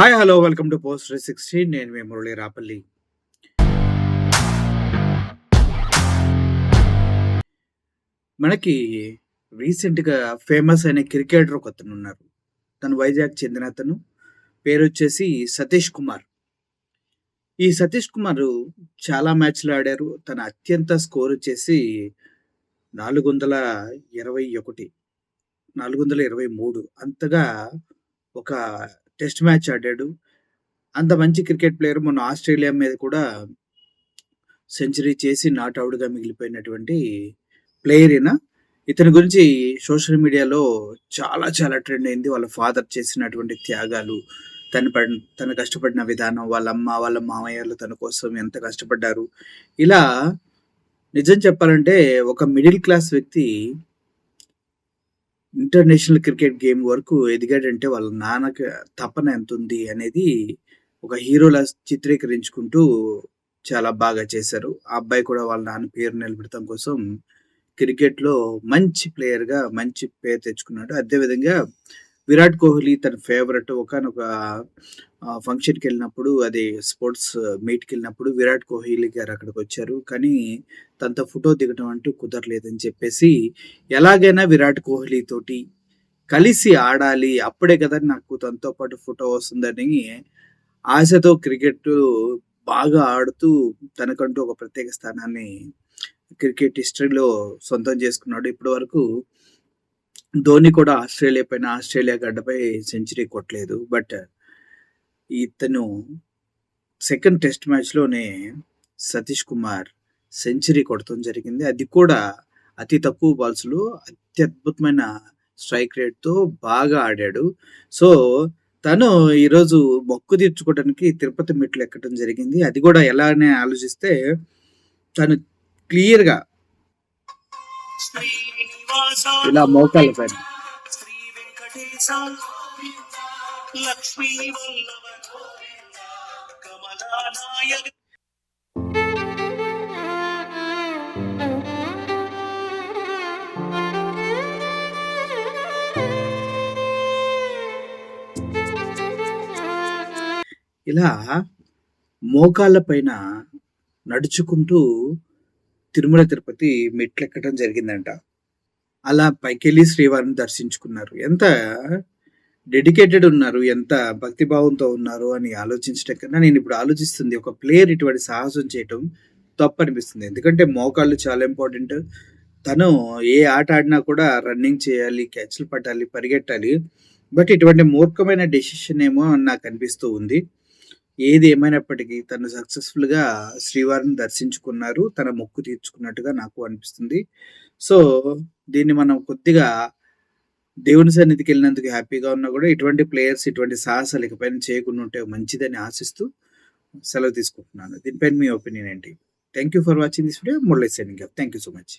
Hi hello welcome to post three sixty నేను మీ మురళి రాపల్లి. మనకి రీసెంట్గా ఫేమస్ అయిన క్రికెటర్ ఒక అతను ఉన్నారు. తను వైజాగ్ చెందిన అతను. పేరు వచ్చేసి సతీష్ కుమార్. ఈ సతీష్ కుమార్ చాలా మ్యాచ్లు ఆడారు. తన అత్యంత స్కోర్ వచ్చేసి నాలుగు వందల ఇరవై ఒకటి. నాలుగు వందల ఇరవై మూడు. అంతగా ఒక టెస్ట్ మ్యాచ్ ఆడాడు. అంత మంచి క్రికెట్ ప్లేయర్ మొన్న ఆస్ట్రేలియా మీద కూడా సెంచరీ చేసి నాట్ అవుట్గా మిగిలిపోయినటువంటి ప్లేయర్ ఈయన. ఇతని గురించి సోషల్ మీడియాలో చాలా చాలా ట్రెండ్ అయింది. వాళ్ళ ఫాదర్ చేసినటువంటి త్యాగాలు, తను పడి తను కష్టపడిన విధానం, వాళ్ళ అమ్మ, వాళ్ళ మామయ్యలు తన కోసం ఎంత కష్టపడ్డారు. ఇలా నిజం చెప్పాలంటే ఒక మిడిల్ క్లాస్ వ్యక్తి ఇంటర్నేషనల్ క్రికెట్ గేమ్ వరకు ఎదిగాడంటే వాళ్ళ నాన్నకి తపన ఎంత ఉంది అనేది ఒక హీరోలా చిత్రీకరించుకుంటూ చాలా బాగా చేశారు. ఆ అబ్బాయి కూడా వాళ్ళ నాన్న పేరు నిలబెడతాం కోసం క్రికెట్‌లో మంచి ప్లేయర్‌గా మంచి పేరు తెచ్చుకున్నాడు. అదే విధంగా విరాట్ కోహ్లీ తన ఫేవరెట్ ఒకనొక ఫంక్షన్కి వెళ్ళినప్పుడు అది స్పోర్ట్స్ మీట్‌కెళ్ళినప్పుడు విరాట్ కోహ్లీ గారు అక్కడికి వచ్చారు కానీ తనతో ఫోటో దిగడం అంటూ కుదరలేదని చెప్పేసి ఎలాగైనా విరాట్ కోహ్లీ తోటి కలిసి ఆడాలి. అప్పుడే కదా నాకు తనతో పాటు ఫోటో వస్తుందని ఆశతో క్రికెట్ బాగా ఆడుతూ తనకంటూ ఒక ప్రత్యేక స్థానాన్ని క్రికెట్ హిస్టరీలో సొంతం చేసుకున్నాడు. ఇప్పటి వరకు ధోని కూడా ఆస్ట్రేలియా పైన ఆస్ట్రేలియా గడ్డపై సెంచరీ కొట్టలేదు. బట్ ఇతను సెకండ్ టెస్ట్ మ్యాచ్‌లోనే సతీష్ కుమార్ సెంచరీ కొట్టడం జరిగింది. అది కూడా అతి తక్కువ బాల్స్‌లో అత్యద్భుతమైన స్ట్రైక్ రేట్‌తో బాగా ఆడాడు. సో, తను ఈరోజు మొక్కు తీర్చుకోవడానికి తిరుపతి మెట్లు ఎక్కడం జరిగింది. అది కూడా ఎలా అని ఆలోచిస్తే తను క్లియర్‌గా ఇలా మోకాళ్ళ పైన. శ్రీ వెంకటేశ లక్ష్మీ వల్లభ కమలానాయక ఇలా మోకాళ్ళ పైన నడుచుకుంటూ తిరుమల తిరుపతి మెట్లెక్కడం జరిగిందంట. అలా పైకెళ్ళి శ్రీవారిని దర్శించుకున్నారు. ఎంత డెడికేటెడ్ ఉన్నారు. ఎంత భక్తిభావంతో ఉన్నారు అని ఆలోచించడం కన్నా నేను ఇప్పుడు ఆలోచిస్తుంది ఒక ప్లేయర్ ఇటువంటి సాహసం చేయటం తప్పు అనిపిస్తుంది ఎందుకంటే మోకాళ్ళు చాలా ఇంపార్టెంట్. తను ఏ ఆట ఆడినా కూడా రన్నింగ్ చేయాలి, క్యాచ్‌లు పట్టాలి, పరిగెట్టాలి. బట్ ఇటువంటి మూర్ఖమైన డెసిషన్ ఏమో అని నాకనిపిస్తూ ఉంది. ఏది ఏమైనప్పటికీ తను సక్సెస్‌ఫుల్‌గా శ్రీవారిని దర్శించుకున్నారు. తన మొక్కు తీర్చుకున్నట్టుగా నాకు అనిపిస్తుంది. సో, దీన్ని మనం కొద్దిగా దేవుని సన్నిధికి వెళ్ళినందుకు హ్యాపీగా ఉన్నా కూడా ఇటువంటి ప్లేయర్స్ ఇటువంటి సాహసాలు ఇకపైన చేయకుండా ఉంటే మంచిదని ఆశిస్తూ సెలవు తీసుకుంటున్నాను. దీనిపైన మీ ఒపీనియన్ ఏంటి? Thank you for watching this video. Murali signing thank you so much.